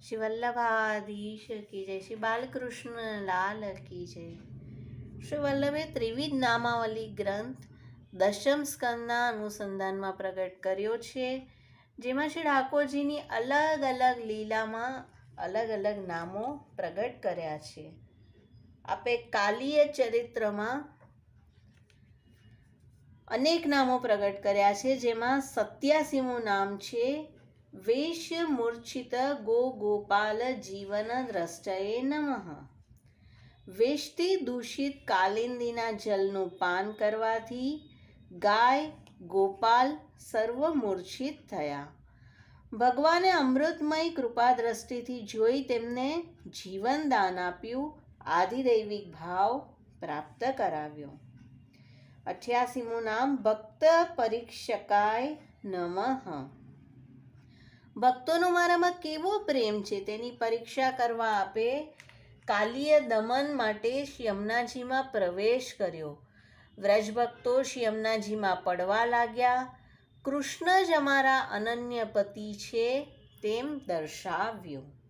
શ્રી વલ્લભાધીશ કી જય શ્રી બાલકૃષ્ણ લાલ કી જય શ્રી વલ્લભે ત્રિવિધ નામાવલી ગ્રંથ દશમ સ્કંદના અનુસંધાનમાં પ્રગટ કર્યો છે, જેમાં શ્રી ઠાકોરજીની અલગ અલગ લીલામાં અલગ અલગ નામો પ્રગટ કર્યા છે. આપે કાલીય ચરિત્રમાં અનેક નામો પ્રગટ કર્યા છે, જેમાં સત્યાસીમું નામ છે વેશ મૂર્છિત ગો ગોપાલ જીવન દ્રષ્ટએ નમઃ વેષ્ટી દૂષિત કાલિંદીના જલનું પાન કરવાથી ગાય ગોપાલ સર્વ મૂર્છિત થયા ભગવાને અમૃતમય કૃપા દ્રષ્ટિથી જોઈ તેમને જીવનદાન આપ્યું, આદિદૈવિક ભાવ પ્રાપ્ત કરાવ્યો। અઠ્યાસીમું નામ, ભક્ત પરીક્ષકાય નમઃ। ભક્તોનો મારામાં કેવો પ્રેમ છે? તેની પરીક્ષા કરવા આપે કાલીય દમન માટે યમુનાજીમાં પ્રવેશ કર્યો. વ્રજભક્તો યમુનાજીમાં પડવા લાગ્યા. કૃષ્ણ જ અમારા અનન્ય પતિ છે તેમ દર્શાવ્યું.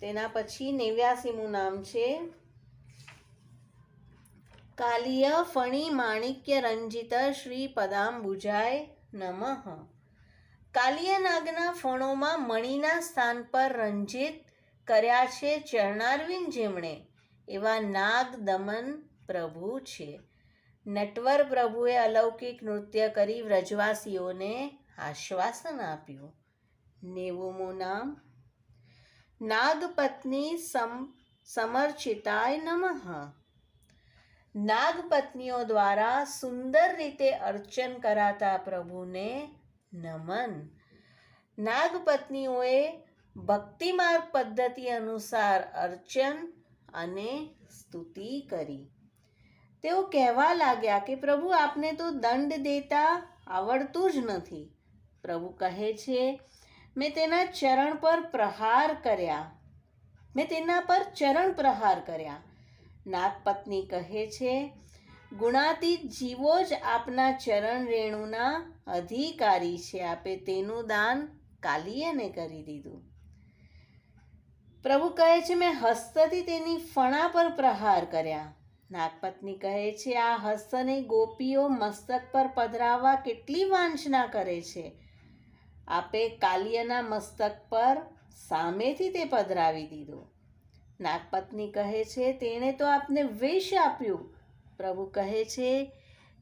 તેના પછી નેવ્યાસીમું નામ છે. કાલિય ફણી માણિક્ય રંજિત શ્રી પદાંબુજાય નમઃ. કાલિય નાગના ફણોમાં મણિના સ્થાન પર રંજિત કર્યા છે ચરણારવિંદ જેમણે. એવા નાગ દમન પ્રભુ છે. નટવર પ્રભુએ અલૌકિક નૃત્ય કરી વ્રજવાસીઓને આશ્વાસન આપ્યું. નેવુંમું નામ. નાગપત્ની સમ, સમર્ચિતાય નમઃ. નાગપત્નીઓ દ્વારા સુંદર રીતે અર્ચન કરાતા પ્રભુને નમન. નાગપત્નીઓએ ભક્તિમાર્ગ પદ્ધતિ અનુસાર અર્ચન અને સ્તુતિ કરી. તેઓ કહેવા લાગ્યા કે, પ્રભુ, આપને તો દંડ દેતા આવડતું જ નથી. પ્રભુ કહે છે, મેં તેના ચરણ પર પ્રહાર કર્યા. મેં તેના પર ચરણ પ્રહાર કર્યા. નાગપત્ની કહે છે ગુણાતીત જીવો જ આપના ચરણ રેણુના અધિકારી છે. આપે તેનું દાન કાલીયને કરી દીધું. પ્રભુ કહે છે, મેં હસ્તથી તેની ફણા પર પ્રહાર કર્યા. નાગપત્ની કહે છે, આ હસ્તને ગોપીઓ મસ્તક પર પધરાવવા કેટલી વાંચના કરે છે. આપે કાલિયાના મસ્તક પર સામેથી તે પધરાવી દીધો. નાગપત્ની કહે છે, તેણે તો આપને વિષ આપ્યું. પ્રભુ કહે છે,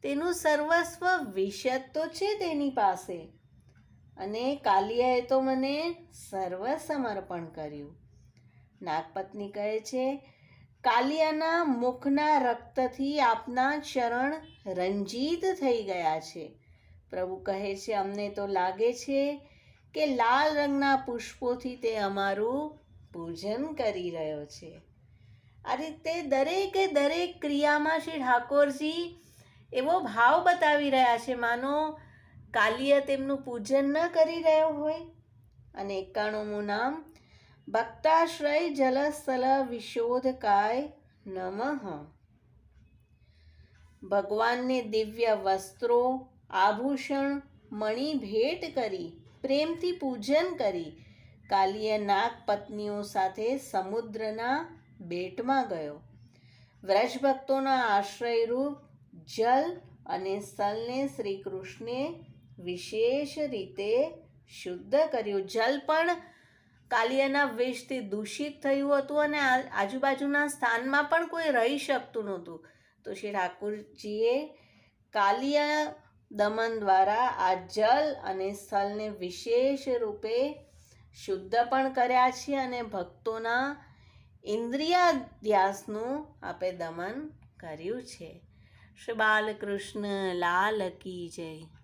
તેનું સર્વસ્વ વિષદ તો છે તેની પાસે. અને કાલિયાએ તો મને સર્વ સમર્પણ કર્યું. નાગપત્ની કહે છે, કાલિયાના મુખના રક્તથી આપના ચરણ રંજીત થઈ ગયા છે. પ્રભુ કહે છે, અમને તો લાગે છે કે લાલ રંગના પુષ્પોથી તે અમારું પૂજન કરી રહ્યો છે. આ રીતે દરેકે દરેક ક્રિયામાં શ્રી ઠાકોરજી એવો ભાવ બતાવી રહ્યા છે, માનો, કાલિય તેમનું પૂજન ન કરી રહ્યો હોય. અને એકાણુંમું નામ, ભક્તાશ્રય જલસ્થલ વિશોધકાય નમઃ. ભગવાનને દિવ્ય વસ્ત્રો, આભૂષણ, મણી ભેટ કરી, પ્રેમથી પૂજન કરી, કાલિય નાગ પત્નીઓ સાથે સમુદ્રના બેટમાં ગયો. વ્રજભક્તોના આશ્રયરૂપ જલ અને સ્થળને શ્રી કૃષ્ણે વિશેષ રીતે શુદ્ધ કર્યું. જલ પણ કાલિયાના વેશથી દૂષિત થયું હતું અને આજુબાજુના સ્થાનમાં પણ કોઈ રહી શકતું નહોતું. તો શ્રી ઠાકુરજીએ કાલિયા દમન દ્વારા આ જલ અને સ્થળને વિશેષ રૂપે શુદ્ધ પણ કર્યા છે અને ભક્તોના ઇન્દ્રિયાધ્યાસનું આપે દમન કર્યું છે. શ્રી બાલકૃષ્ણ લાલ કી જય.